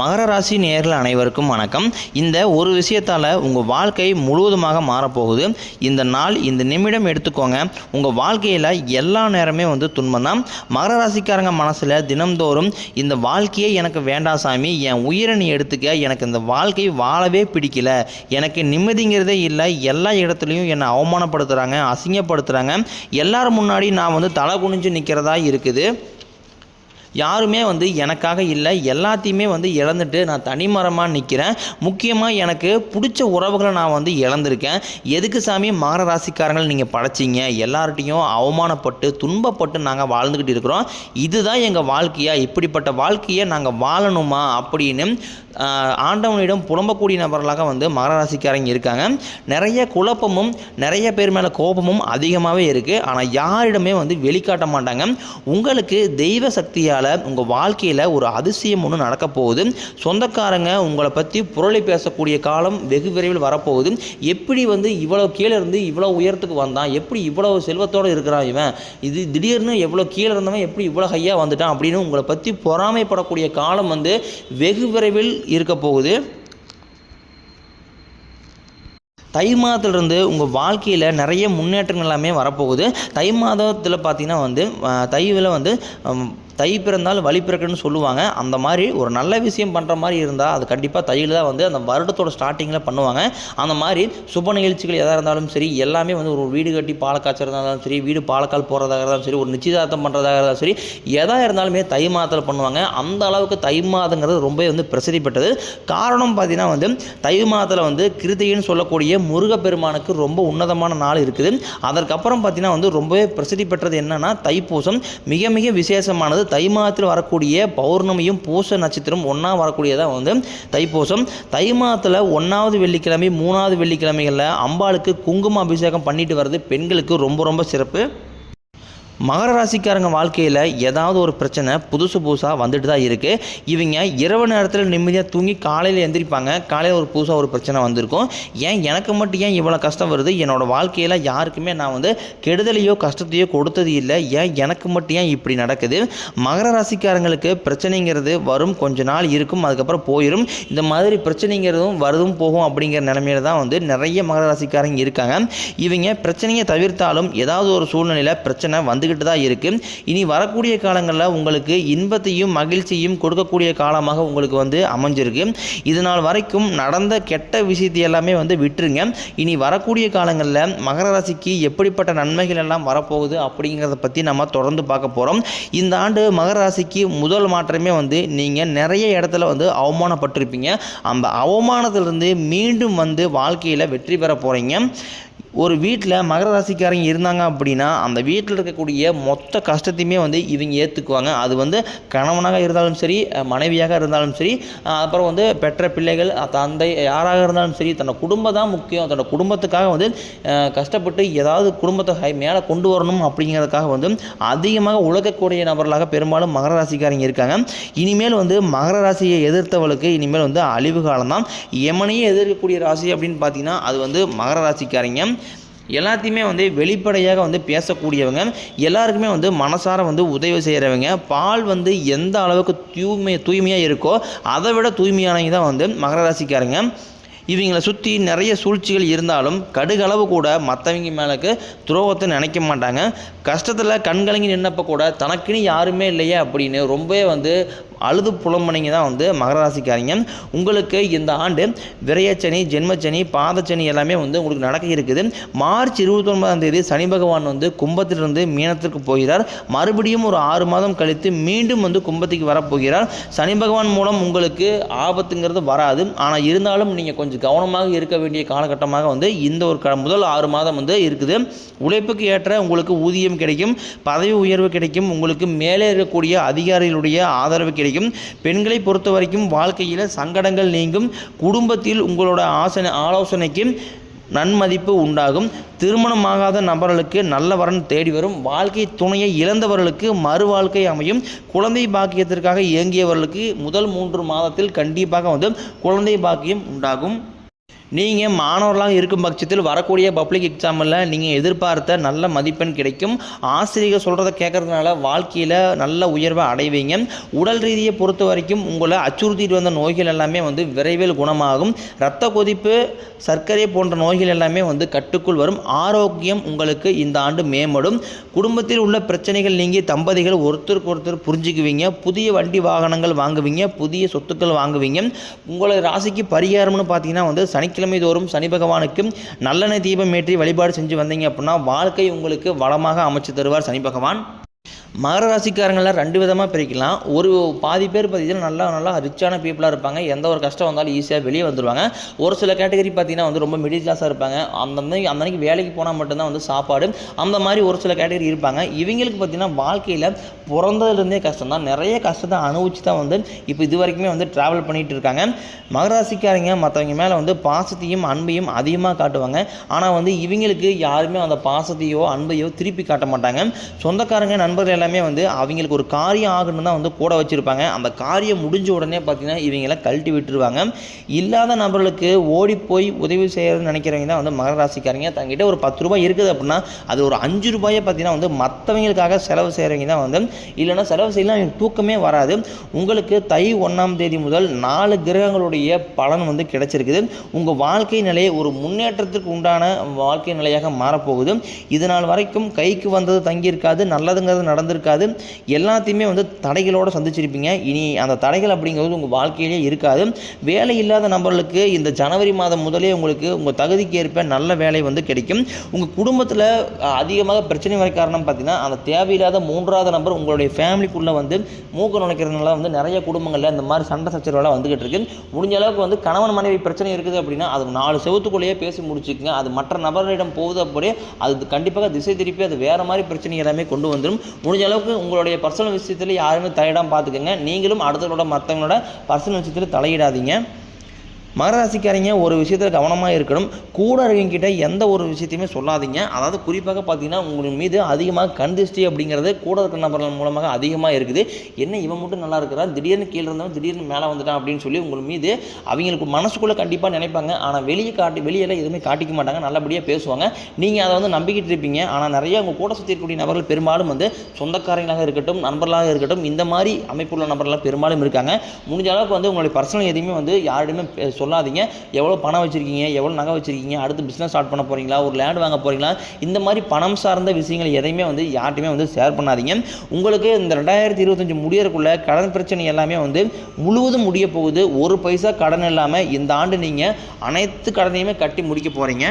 மகர ராசி நேர்கள் அனைவருக்கும் வணக்கம். இந்த ஒரு விஷயத்தால் உங்கள் வாழ்க்கை முழுவதுமாக மாறப்போகுது. இந்த நாள் இந்த நிமிடம் எடுத்துக்கோங்க. உங்கள் வாழ்க்கையில் எல்லா நேரமே வந்து துன்பம் தான் மகர ராசிக்காரங்க மனசில் தினம்தோறும் இந்த வாழ்க்கையே எனக்கு வேண்டாம் சாமி என் உயிரை நீ எடுத்துக்க. எனக்கு இந்த வாழ்க்கை வாழவே பிடிக்கல. எனக்கு நிம்மதிங்கிறதே இல்லை. எல்லா இடத்துலையும் என்னை அவமானப்படுத்துகிறாங்க அசிங்கப்படுத்துகிறாங்க எல்லாரும் முன்னாடி நான் வந்து தலை குனிஞ்சு நிற்கிறதா இருக்குது. யாருமே வந்து எனக்காக இல்லை. எல்லாத்தையுமே வந்து இழந்துட்டு நான் தனிமரமாக நிற்கிறேன் முக்கியமாக எனக்கு பிடிச்ச உறவுகளை நான் வந்து இழந்திருக்கேன். எதுக்கு சாமி? மகர ராசிக்காரங்கள் நீங்கள் படைச்சிங்க. எல்லார்ட்டையும் அவமானப்பட்டு துன்பப்பட்டு நாங்கள் வாழ்ந்துக்கிட்டு இருக்கிறோம். இதுதான் எங்கள் வாழ்க்கையா? இப்படிப்பட்ட வாழ்க்கையை நாங்கள் வாழணுமா? அப்படின்னு ஆண்டவனிடம் புலம்பக்கூடிய நபர்களாக வந்து மகர ராசிக்காரங்க இருக்காங்க. நிறைய குழப்பமும் நிறைய பேர் மேலே கோபமும் அதிகமாகவே இருக்குது ஆனால் யாரிடமே வந்து வெளிக்காட்ட மாட்டாங்க. உங்களுக்கு தெய்வ சக்தியால் உங்கள் வாழ்க்கையில் ஒரு அதிசயம் ஒன்று நடக்க போகுது. சொந்தக்காரங்க உங்களை பற்றி புரளி பேசக்கூடிய காலம் வெகு விரைவில் வரப்போகுது. எப்படி வந்து இவ்வளோ கீழே இருந்து இவ்வளோ உயரத்துக்கு வந்தான்? எப்படி இவ்வளோ செல்வத்தோடு இருக்கிறான் இவன்? இது திடீர்னு எவ்வளோ கீழே இருந்தவன் எப்படி இவ்வளோ ஹையாக வந்துட்டான் அப்படின்னு உங்களை பற்றி பொறாமைப்படக்கூடிய காலம் வந்து வெகு விரைவில் இருக்க போகுது. தை மாதத்துலேருந்து உங்கள் வாழ்க்கையில் நிறைய முன்னேற்றங்கள் எல்லாமே வரப்போகுது. தை மாதத்தில் பார்த்தீங்கன்னா வந்து தைவில் வந்து தை பிறந்தால் வழி பிறக்குன்னு சொல்லுவாங்க. அந்த மாதிரி ஒரு நல்ல விஷயம் பண்ணுற மாதிரி இருந்தால் அது கண்டிப்பாக தையில் தான் வந்து அந்த வருடத்தோட ஸ்டார்டிங்கில் பண்ணுவாங்க. அந்த மாதிரி சுப நிகழ்ச்சிகள் எதாக இருந்தாலும் சரி எல்லாமே வந்து ஒரு வீடு கட்டி பாலக்காய்ச்சறதா இருந்தாலும் சரி வீடு பாலக்கால் போகிறதாக இருந்தாலும் சரி ஒரு நிச்சயதார்த்தம் பண்ணுறதாக இருந்தாலும் சரி எதாக இருந்தாலுமே தை மாதத்தில் பண்ணுவாங்க. அந்த அளவுக்கு தை மாதங்கிறது ரொம்ப வந்து பிரசித்தி பெற்றது. காரணம் பார்த்தீங்கன்னா வந்து தை மாதத்தில் வந்து கிருத்திகைன்னு சொல்லக்கூடிய முருகப்பெருமானுக்கு ரொம்ப உன்னதமான நாள் இருக்குது. அதற்கப்புறம் பார்த்தீங்கன்னா வந்து ரொம்பவே பிரசித்தி பெற்றது என்னன்னா தைப்பூசம். மிக மிக விசேஷமானது தை மாதத்தில் வரக்கூடிய பௌர்ணமியும் பூச நட்சத்திரம் ஒன்றா வரக்கூடியதாக வந்து தைப்பூசம். தை மாதத்தில் ஒன்றாவது வெள்ளிக்கிழமை மூணாவது வெள்ளிக்கிழமைகளில் அம்பாளுக்கு குங்கும அபிஷேகம் பண்ணிட்டு வர்றது பெண்களுக்கு ரொம்ப ரொம்ப சிறப்பு. மகர ராசிக்காரங்க வாழ்க்கையில் ஏதாவது ஒரு பிரச்சனை புதுசு புதுசாக வந்துட்டு தான் இருக்குது இவங்க இரவு நேரத்தில் நிம்மதியாக தூங்கி காலையில் எந்திரிப்பாங்க. காலையில் ஒரு புதுசாக ஒரு பிரச்சனை வந்திருக்கும். ஏன் எனக்கு மட்டும் ஏன் இவ்வளோ கஷ்டம் வருது? என்னோடய வாழ்க்கையில் யாருக்குமே நான் வந்து கெடுதலையோ கஷ்டத்தையோ கொடுத்தது இல்லை. ஏன் எனக்கு மட்டும் ஏன் இப்படி நடக்குது? மகர ராசிக்காரங்களுக்கு பிரச்சனைங்கிறது வரும் கொஞ்ச நாள் இருக்கும் அதுக்கப்புறம் போயிடும் இந்த மாதிரி பிரச்சனைங்கிறதும் வருதும் போகும் அப்படிங்கிற நிலைமையில தான் வந்து நிறைய மகர ராசிக்காரங்க இருக்காங்க. இவங்க பிரச்சனையை தவிர்த்தாலும் ஏதாவது ஒரு சூழ்நிலையில் பிரச்சனை வந்துக்கிட்டு தான் இருக்குது இனி வரக்கூடிய காலங்களில் உங்களுக்கு இன்பத்தையும் மகிழ்ச்சியும் கொடுக்கக்கூடிய காலமாக உங்களுக்கு வந்து அமைஞ்சிருக்கு. இது நாள் வரைக்கும் நடந்த கெட்ட விஷயத்தை எல்லாமே வந்து விட்டுருங்க. இனி வரக்கூடிய காலங்களில் மகர ராசிக்கு எப்படிப்பட்ட நன்மைகள் எல்லாம் வரப்போகுது அப்படிங்கிறத பற்றி நம்ம தொடர்ந்து பார்க்க போகிறோம் இந்த ஆண்டு மகர ராசிக்கு முதல் மாற்றமே வந்து நீங்கள் நிறைய இடத்துல வந்து அவமானப்பட்டிருப்பீங்க. அந்த அவமானத்திலிருந்து மீண்டும் வந்து வாழ்க்கையில் வெற்றி பெற போகிறீங்க ஒரு வீட்டில் மகர ராசிக்காரங்க இருந்தாங்க அப்படின்னா அந்த வீட்டில் இருக்கக்கூடிய மொத்த கஷ்டத்தையுமே வந்து இவங்க ஏற்றுக்குவாங்க அது வந்து கணவனாக இருந்தாலும் சரி மனைவியாக இருந்தாலும் சரி அப்புறம் வந்து பெற்ற பிள்ளைகள் தந்தை யாராக இருந்தாலும் சரி தன்னோட குடும்பம் தான் முக்கியம். தன்னோட குடும்பத்துக்காக வந்து கஷ்டப்பட்டு ஏதாவது குடும்பத்தை ஹை மேலே கொண்டு வரணும் அப்படிங்கிறதுக்காக வந்து அதிகமாக உழைக்கக்கூடிய நபர்களாக பெரும்பாலும் மகர ராசிக்காரங்க இருக்காங்க. இனிமேல் வந்து மகர ராசியை எதிர்த்தவளுக்கு இனிமேல் வந்து அழிவு காலம் தான் எமனையே எதிர்க்கக்கூடிய ராசி அப்படின்னு பார்த்தீங்கன்னா அது வந்து மகர ராசிக்காரங்க. எல்லாத்தையுமே வந்து வெளிப்படையாக வந்து பேசக்கூடியவங்க எல்லாருக்குமே வந்து மனசார வந்து உதவி செய்கிறவங்க பால் வந்து எந்த அளவுக்கு தூய்மை தூய்மையாக இருக்கோ அதை விட தூய்மையானவங்க தான் வந்து மகர ராசிக்காரங்க. இவங்களை சுற்றி நிறைய சூழ்ச்சிகள் இருந்தாலும் கடுகளவு கூட மற்றவங்க மேலே துரோகத்தை நினைக்க மாட்டாங்க. கஷ்டத்தில் கண்கலங்கி நின்னப்போ கூட தனக்குன்னு யாருமே இல்லையே அப்படின்னு ரொம்பவே வந்து அழுது புலம்புனீங்க தான் வந்து மகர ராசிக்காரங்க. உங்களுக்கு இந்த ஆண்டு விரயச்சனி ஜென்மச்சனி பாதச்சனி எல்லாமே வந்து உங்களுக்கு நடக்க இருக்குது. மார்ச் இருபத்தொன்பதாம் தேதி சனி பகவான் வந்து கும்பத்திலிருந்து மீனத்திற்கு போகிறார். மறுபடியும் ஒரு ஆறு மாதம் கழித்து மீண்டும் வந்து கும்பத்துக்கு வரப்போகிறார். சனி பகவான் மூலம் உங்களுக்கு ஆபத்துங்கிறது வராது. ஆனால் இருந்தாலும் நீங்கள் கொஞ்சம் கவனமாக இருக்க வேண்டிய காலகட்டமாக வந்து இந்த ஒரு க முதல் ஆறு மாதம் வந்து இருக்குது. உழைப்புக்கு ஏற்ற உங்களுக்கு ஊதியம் கிடைக்கும். பதவி உயர்வு கிடைக்கும். உங்களுக்கு மேலே இருக்கக்கூடிய அதிகாரிகளுடைய ஆதரவு கிடைக்கும். பெண்களை பொறுத்த வரைக்கும் வாழ்க்கையில் சங்கடங்கள் நீங்கும். குடும்பத்தில் உங்களோட ஆசனை ஆலோசனைக்கு நன்மதிப்பு உண்டாகும். திருமணமாகாத நபர்களுக்கு நல்ல வரன் தேடி வரும். வாழ்க்கை துணையை இழந்தவர்களுக்கு மறு வாழ்க்கை அமையும். குழந்தை பாக்கியத்திற்காக இயங்கியவர்களுக்கு முதல் மூன்று மாதத்தில் கண்டிப்பாக வந்து குழந்தை பாக்கியம் உண்டாகும். நீங்கள் மாணவர்களாக இருக்கும் பட்சத்தில் வரக்கூடிய பப்ளிக் எக்ஸாமில் நீங்கள் எதிர்பார்த்த நல்ல மதிப்பெண் கிடைக்கும். ஆசிரியர் சொல்கிறத கேட்கறதுனால வாழ்க்கையில் நல்ல உயர்வை அடைவீங்க. உடல் ரீதியை பொறுத்த வரைக்கும் உங்களை அச்சுறுத்திட்டு வந்த நோய்கள் எல்லாமே வந்து விரைவில் குணமாகும். இரத்த கொதிப்பு சர்க்கரை போன்ற நோய்கள் எல்லாமே வந்து கட்டுக்குள் வரும். ஆரோக்கியம் உங்களுக்கு இந்த ஆண்டு மேம்படும். குடும்பத்தில் உள்ள பிரச்சனைகள் நீங்கி தம்பதிகள் ஒருத்தருக்கு ஒருத்தர் புரிஞ்சுக்குவீங்க. புதிய வண்டி வாகனங்கள் வாங்குவீங்க. புதிய சொத்துக்கள் வாங்குவீங்க. உங்களை ராசிக்கு பரிகாரம்னு பார்த்தீங்கன்னா வந்து சனிக்கிழமை தோறும் சனி பகவானுக்கு நல்லெண்ணெய் தீபம் ஏற்றி வழிபாடு செஞ்சு வந்தீங்க அப்படின்னா வாழ்க்கை உங்களுக்கு வளமாக அமைச்சு தருவார் சனி பகவான். மகர ராசிக்காரங்களில் ரெண்டு விதமாக பிரிக்கலாம். ஒரு பாதி பேர் பார்த்தீங்கன்னா நல்லா நல்லா ரிச்சான பீப்புளாக இருப்பாங்க. எந்த ஒரு கஷ்டம் வந்தாலும் ஈஸியாக வெளியே வந்துடுவாங்க ஒரு சில கேட்டகரி பார்த்தீங்கன்னா வந்து ரொம்ப மிடில் கிளாஸாக இருப்பாங்க. அந்தந்த அந்த அன்னைக்கு வேலைக்கு போனால் மட்டும்தான் வந்து சாப்பாடு. அந்த மாதிரி ஒரு சில கேட்டகரி இருப்பாங்க. இவங்களுக்கு பார்த்தீங்கன்னா வாழ்க்கையில் பிறந்ததுலேருந்தே கஷ்டம் தான் நிறைய கஷ்டத்தை அனுபவிச்சு தான் வந்து இப்போ இது வரைக்குமே வந்து ட்ராவல் பண்ணிகிட்டு இருக்காங்க. மகராசிக்காரங்க மற்றவங்க மேலே வந்து பாசத்தையும் அன்பையும் அதிகமாக காட்டுவாங்க. ஆனால் வந்து இவங்களுக்கு யாருமே அந்த பாசத்தையோ அன்பையோ திருப்பி காட்ட மாட்டாங்க. சொந்தக்காரங்க நண்பர்கள் எல்லாமே வந்து அவங்களுக்கு ஒரு காரியம் ஆகணும்னு தான் வந்து கூட வச்சுருப்பாங்க. அந்த காரியம் முடிஞ்ச உடனே பார்த்தீங்கன்னா இவங்கள கழட்டி விட்டுருவாங்க. இல்லாத நபர்களுக்கு ஓடி போய் உதவி செய்யறதுன்னு நினைக்கிறவங்க தான் வந்து மகர ராசிக்காரங்க. தங்கிட்ட ஒரு பத்து ரூபாய் இருக்குது அப்படின்னா அது ஒரு அஞ்சு ரூபாயை பார்த்தீங்கன்னா வந்து மற்றவங்களுக்காக செலவு செய்கிறவங்க தான் வந்து இல்லைன்னா செலவு செய்யலாம் அவங்களுக்கு தூக்கமே வராது. உங்களுக்கு தை ஒன்றாம் தேதி முதல் நாலு கிரகங்களுடைய பலன் வந்து கிடைச்சிருக்குது. உங்கள் வாழ்க்கை நிலை ஒரு முன்னேற்றத்துக்கு உண்டான வாழ்க்கை நிலையாக மாறப்போகுது. இது நாள் வரைக்கும் கைக்கு வந்தது தங்கியிருக்காது நல்லதுங்கிறது நடந்திருக்காது எல்லாத்தையுமே வந்து தடைகளோடு சந்திச்சிருப்பீங்க. இனி அந்த தடைகள் அப்படிங்கிறது உங்கள் வாழ்க்கையிலே இருக்காது. வேலை இல்லாத நபர்களுக்கு இந்த ஜனவரி மாதம் முதலே உங்களுக்கு உங்கள் தகுதிக்கு ஏற்ப நல்ல வேலை வந்து கிடைக்கும். உங்கள் குடும்பத்தில் அதிகமாக பிரச்சனை வர காரணம் பார்த்தீங்கன்னா அந்த தேவையில்லாத மூன்றாவது நபர் உங்களுடைய ஃபேமிலிக்குள்ளே வந்து மூக்க நுழைக்கிறதுனால வந்து நிறைய குடும்பங்களில் இந்த மாதிரி சண்டை சச்சரவெல்லாம் வந்துகிட்டு இருக்கு. முடிஞ்ச அளவுக்கு வந்து கணவன் மனைவி பிரச்சனை இருக்குது அப்படின்னா அது நாலு செவத்துக்குள்ளேயே பேசி முடிச்சுக்கங்க. அது மற்ற நபர்களிடம் போகுது அப்படியே அது கண்டிப்பாக திசை திருப்பி அது வேறு மாதிரி பிரச்சனை எல்லாமே கொண்டு வந்துடும் முடிஞ்ச அளவுக்கு உங்களுடைய பர்சனல் விஷயத்தில் யாருமே தலையிடாமல் பார்த்துக்கோங்க நீங்களும் அடுத்தவங்களோட மற்றவங்களோட பர்சனல் விஷயத்தில் தலையிடாதீங்க. மகராசிக்காரங்க ஒரு விஷயத்தில் கவனமாக இருக்கணும். கூட இருக்கவங்கிட்ட எந்த ஒரு விஷயத்தையுமே சொல்லாதீங்க. அதாவது குறிப்பாக பார்த்தீங்கன்னா உங்கள் மீது அதிகமாக கண் திருஷ்டி அப்படிங்கிறது கூட இருக்கிற நபர்கள் மூலமாக அதிகமாக இருக்குது. என்ன இவன் மட்டும் நல்லா இருக்கிறா? திடீர்னு கீழே இருந்தவன் திடீர்னு மேலே வந்துட்டான் அப்படின்னு சொல்லி உங்கள் மீது அவங்களுக்கு மனசுக்குள்ளே கண்டிப்பாக நினைப்பாங்க. ஆனால் வெளியே காட்டி வெளியெல்லாம் எதுவுமே காட்டிக்க மாட்டாங்க. நல்லபடியாக பேசுவாங்க. நீங்கள் அதை வந்து நம்பிக்கிட்டு இருப்பீங்க. ஆனால் நிறைய உங்கள் கூட சுற்றி இருக்கக்கூடிய நபர்கள் பெரும்பாலும் வந்து சொந்தக்காரங்களாக இருக்கட்டும் நண்பர்களாக இருக்கட்டும் இந்த மாதிரி அமைப்புள்ள நபர்களாக பெரும்பாலும் இருக்காங்க. முடிஞ்ச அளவுக்கு வந்து உங்களுடைய பர்சனல் எதையுமே வந்து யாருமே சொல்லாதீங்க. எவ்வளோ பணம் வச்சுருக்கீங்க எவ்வளோ நகை வச்சுருக்கீங்க அடுத்து பிஸ்னஸ் ஸ்டார்ட் பண்ண போகிறீங்களா ஒரு லேண்ட் வாங்க போகிறீங்களா இந்த மாதிரி பணம் சார்ந்த விஷயங்கள் எதையுமே வந்து யார்ட்டையுமே வந்து ஷேர் பண்ணாதீங்க. உங்களுக்கு இந்த ரெண்டாயிரத்தி இருபத்தஞ்சு முடியறதுக்குள்ள கடன் பிரச்சனை எல்லாமே வந்து முழுவதும் முடிய போகுது. ஒரு பைசா கடன் இல்லாமல் இந்த ஆண்டு நீங்கள் அனைத்து கடனையுமே கட்டி முடிக்க போகிறீங்க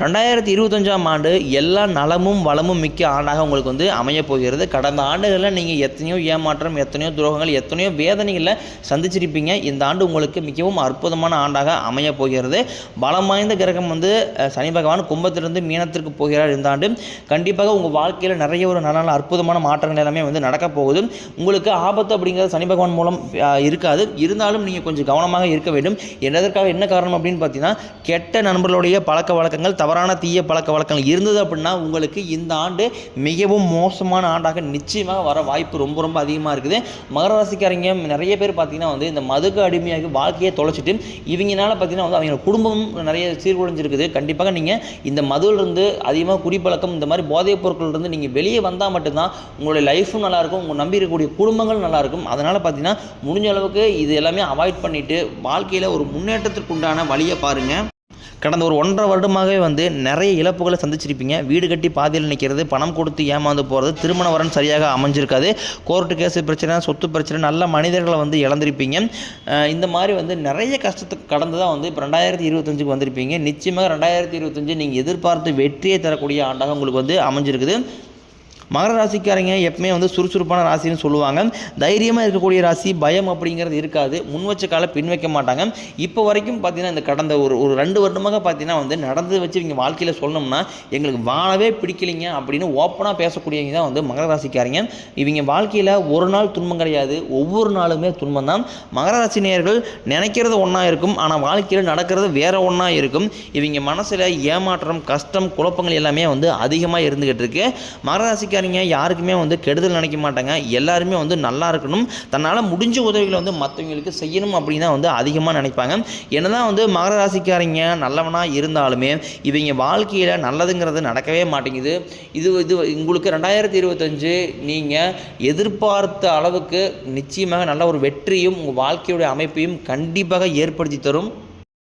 ரெண்டாயிரத்தி இருபத்தஞ்சாம் ஆண்டு எல்லா நலமும் வளமும் மிக்க ஆண்டாக உங்களுக்கு வந்து அமைய போகிறது. கடந்த ஆண்டுகளில் நீங்கள் எத்தனையோ ஏமாற்றம் எத்தனையோ துரோகங்கள் எத்தனையோ வேதனைகளை சந்திச்சிருப்பீங்க. இந்த ஆண்டு உங்களுக்கு மிகவும் அற்புதமான ஆண்டாக அமைய போகிறது. பலம் வாய்ந்த கிரகம் வந்து சனி பகவான் கும்பத்திலிருந்து மீனத்திற்கு போகிறார் இந்த ஆண்டு. கண்டிப்பாக உங்கள் வாழ்க்கையில் நிறைய ஒரு நல்ல அற்புதமான மாற்றங்கள் எல்லாமே வந்து நடக்கப் போகுது. உங்களுக்கு ஆபத்து அப்படிங்கிறது சனி பகவான் மூலம் இருக்காது. இருந்தாலும் நீங்கள் கொஞ்சம் கவனமாக இருக்க வேண்டும். என்னதற்காக என்ன காரணம் அப்படின்னு பார்த்தீங்கன்னா கெட்ட நண்பர்களுடைய பழக்க வழக்கங்கள் தவறான தீய பழக்க வழக்கங்கள் இருந்தது அப்படின்னா உங்களுக்கு இந்த ஆண்டு மிகவும் மோசமான ஆண்டாக நிச்சயமாக வர வாய்ப்பு ரொம்ப ரொம்ப அதிகமாக இருக்குது. மகர ராசிக்காரங்க நிறைய பேர் பார்த்தீங்கன்னா வந்து இந்த மதுக்கு அடிமையாகி வாழ்க்கையை தொலைச்சிட்டு இவங்கனால பார்த்தீங்கன்னா வந்து அவங்க குடும்பமும் நிறைய சீர்குலைஞ்சிருக்குது. கண்டிப்பாக நீங்கள் இந்த மதுவிலிருந்து அதிகமாக குடிப்பழக்கம் இந்த மாதிரி போதைப் பொருட்கள்லேருந்து நீங்கள் வெளியே வந்தால் மட்டும்தான் உங்களுடைய லைஃப்பும் நல்லாயிருக்கும் உங்கள் நம்பி இருக்கக்கூடிய குடும்பங்கள் நல்லாயிருக்கும் அதனால் பார்த்தீங்கன்னா முடிஞ்ச அளவுக்கு இது எல்லாமே அவாய்ட் பண்ணிவிட்டு வாழ்க்கையில் ஒரு முன்னேற்றத்திற்குண்டான வழியை பாருங்கள் கடந்த ஒரு ஒன்றரை வருடமாகவே வந்து நிறைய இழப்புகளை சந்திச்சிருப்பீங்க. வீடு கட்டி பாதியில் நிற்கிறது பணம் கொடுத்து ஏமாந்து போகிறது திருமண வரன் சரியாக அமைஞ்சிருக்காது. கோர்ட்டு கேஸு பிரச்சனை சொத்து பிரச்சனை நல்ல மனிதர்களை வந்து இழந்திருப்பீங்க. இந்த மாதிரி வந்து நிறைய கஷ்டத்துக்கு கடந்து தான் வந்து இப்போ ரெண்டாயிரத்தி இருபத்தஞ்சுக்கு வந்திருப்பீங்க. நிச்சயமாக ரெண்டாயிரத்தி இருபத்தஞ்சு நீங்கள் எதிர்பார்த்து வெற்றியை தரக்கூடிய ஆண்டாக உங்களுக்கு வந்து அமைஞ்சிருக்குது. மகர ராசிக்காரங்க எப்பவுமே வந்து சுறுசுறுப்பான ராசின்னு சொல்லுவாங்க. தைரியமாக இருக்கக்கூடிய ராசி பயம் அப்படிங்கிறது இருக்காது. முன் வச்ச கால பின் வைக்க மாட்டாங்க. இப்போ வரைக்கும் பார்த்தீங்கன்னா இந்த கடந்த ஒரு ஒரு ரெண்டு வருடமாக பார்த்தீங்கன்னா வந்து நடந்து வச்சு இவங்க வாழ்க்கையில் சொல்லணும்னா எங்களுக்கு வாழவே பிடிக்கலைங்க அப்படின்னு ஓப்பனாக பேசக்கூடியவங்க தான் வந்து மகர ராசிக்காரங்க. இவங்க வாழ்க்கையில் ஒரு நாள் துன்பம் கிடையாது. ஒவ்வொரு நாளுமே துன்பம் தான். மகர ராசி நேயர்கள் நினைக்கிறது ஒன்றா இருக்கும். ஆனால் வாழ்க்கையில் நடக்கிறது வேற ஒன்றா இருக்கும். இவங்க மனசில் ஏமாற்றம் கஷ்டம் குழப்பங்கள் எல்லாமே வந்து அதிகமாக இருந்துகிட்டு இருக்கு. மகர ராசிக்கு ராசிக்காரங்க யாருக்குமே வந்து கெடுதல் நினைக்க மாட்டாங்க. எல்லாருமே வந்து நல்லா இருக்கணும். தன்னால் முடிஞ்ச உதவிகளை வந்து மற்றவங்களுக்கு செய்யணும் அப்படின்னு தான் வந்து அதிகமாக நினைப்பாங்க. என்னதான் வந்து மகர ராசிக்காரங்க நல்லவனாக இருந்தாலுமே இவங்க வாழ்க்கையில் நல்லதுங்கிறது நடக்கவே மாட்டேங்குது. இது இது உங்களுக்கு ரெண்டாயிரத்தி இருபத்தஞ்சு நீங்கள் எதிர்பார்த்த அளவுக்கு நிச்சயமாக நல்ல ஒரு வெற்றியும் உங்கள் வாழ்க்கையுடைய அமைப்பையும் கண்டிப்பாக ஏற்படுத்தி தரும்.